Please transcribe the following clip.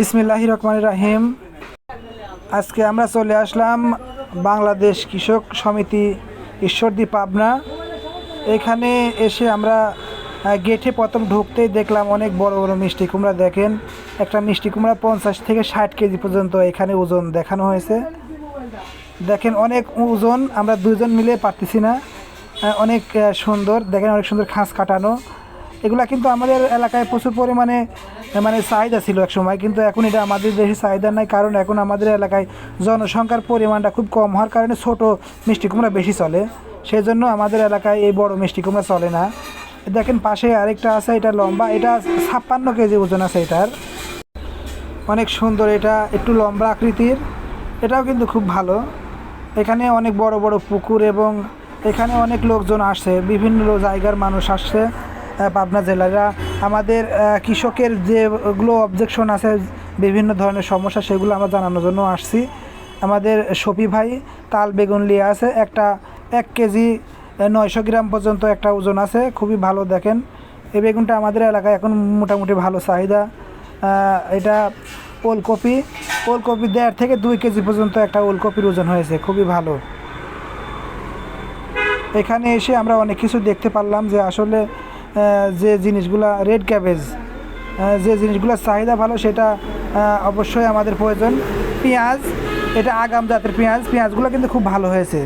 বিসমিল্লাহ রহমান রাহিম আজকে আমরা চলে আসলাম বাংলাদেশ কৃষক সমিতি ঈশ্বরদী পাবনা। এখানে এসে আমরা গেটে প্রথম ঢুকতেই দেখলাম অনেক বড় বড় মিষ্টি কুমড়া দেখেন। একটা মিষ্টি কুমড়া পঞ্চাশ থেকে ষাট কেজি পর্যন্ত এখানে ওজন দেখানো হয়েছে। দেখেন অনেক ওজন, আমরা দুজন মিলে পারতেছি না। অনেক সুন্দর, দেখেন অনেক সুন্দর খাস কাটানো। এগুলা কিন্তু আমাদের এলাকায় প্রচুর পরিমাণে মানে চাহিদা ছিল এক সময় কিন্তু এখন এটা আমাদের দেশে চাহিদা নাই, কারণ এখন আমাদের এলাকায় জনসংখ্যার পরিমাণটা খুব কম হওয়ার কারণে ছোট মিষ্টি কুমড়া বেশি চলে। সেই জন্য আমাদের এলাকায় এই বড় মিষ্টি কুমড়া চলে না। দেখেন পাশে আরেকটা আছে, এটা লম্বা, এটা ছাপ্পান্ন কেজি ওজন আছে এটার। অনেক সুন্দর, এটা একটু লম্বা আকৃতির। এটাও কিন্তু খুব ভালো। এখানে অনেক বড় বড় পুকুর এবং এখানে অনেক লোকজন আসছে, বিভিন্ন জায়গার মানুষ আসছে। পাবনা জেলারা। আমাদের কৃষকের যেগুলো অবজেকশন আছে, বিভিন্ন ধরনের সমস্যা, সেগুলো আমরা জানানোর জন্য আসছি। আমাদের শফি ভাই, তাল বেগুন নিয়ে আছে। একটা এক কেজি নয়শো গ্রাম পর্যন্ত একটা ওজন আছে। খুবই ভালো দেখেন। এই বেগুনটা আমাদের এলাকায় এখন মোটামুটি ভালো চাহিদা। এটা ওলকপি। ওলকপি দেড় থেকে দুই কেজি পর্যন্ত একটা ওলকপির ওজন হয়েছে। খুবই ভালো। এখানে এসে আমরা অনেক কিছু দেখতে পারলাম যে আসলে যে জিনিসগুলো রেড ক্যাবেজ যে জিনিসগুলোর চাহিদা ভালো সেটা অবশ্যই আমাদের প্রয়োজন। পেঁয়াজ, এটা আগাম জাতের পেঁয়াজ, পেঁয়াজগুলো কিন্তু খুব ভালো হয়েছে।